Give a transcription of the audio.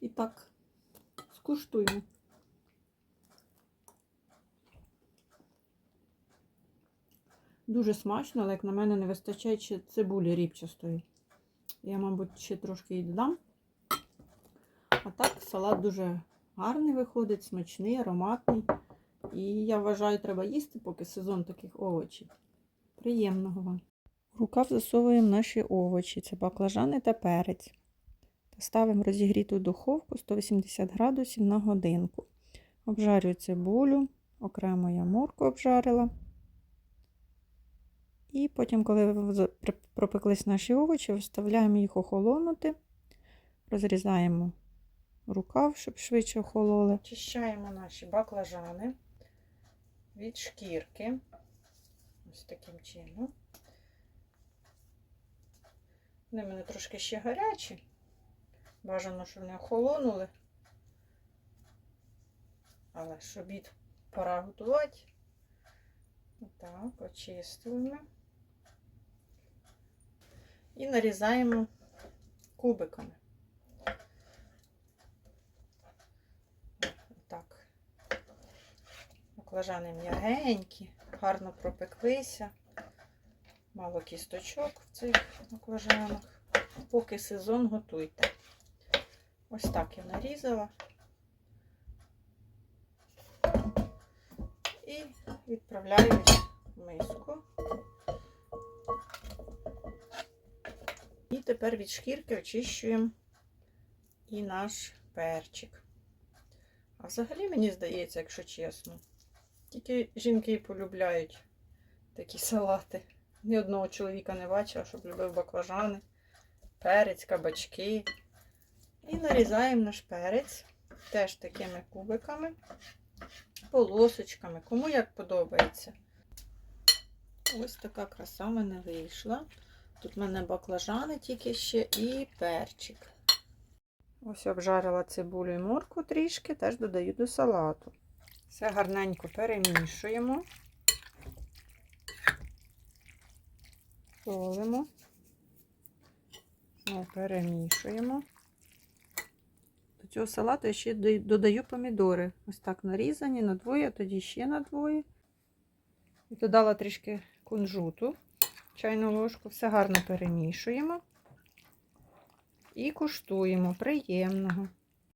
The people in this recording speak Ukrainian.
І так, скуштуємо. Дуже смачно, але як на мене не вистачає ще цибулі ріпчастої. Я, мабуть, ще трошки її додам. А так, салат дуже гарний виходить, смачний, ароматний. І я вважаю, треба їсти, поки сезон таких овочів. Приємного вам. В рукав засовуємо наші овочі. Це баклажани та перець. Та ставимо розігріту духовку 180 градусів на годинку. Обжарюю цибулю, окремо я морку обжарила. І потім, коли пропеклись наші овочі, вставляємо їх охолонути, розрізаємо рукав, щоб швидше охололи. Очищаємо наші баклажани від шкірки. Ось таким чином. Вони в мене трошки ще гарячі. Бажано, щоб не охолонули. Але ж обід пора готувати. Отак, очистили ми. І нарізаємо кубиками. Так. Баклажани м'ягенькі, гарно пропеклися. Мало кісточок в цих баклажанах. Поки сезон готуйте. Ось так я нарізала. І відправляю в миску. І тепер від шкірки очищуємо і наш перчик. А взагалі, мені здається, якщо чесно, тільки жінки полюбляють такі салати. Ні одного чоловіка не бачила, щоб любив баклажани, перець, кабачки. І нарізаємо наш перець теж такими кубиками, полосочками, кому як подобається. Ось така краса в мене вийшла. Тут в мене баклажани тільки ще і перчик. Ось обжарила цибулю і морку трішки, теж додаю до салату. Все гарненько перемішуємо. Солимо. Перемішуємо. До цього салату я ще додаю- помідори. Ось так нарізані на двоє, а тоді ще на двоє. І додала трішки кунжуту, чайну ложку. Все гарно перемішуємо. І куштуємо. Приємного.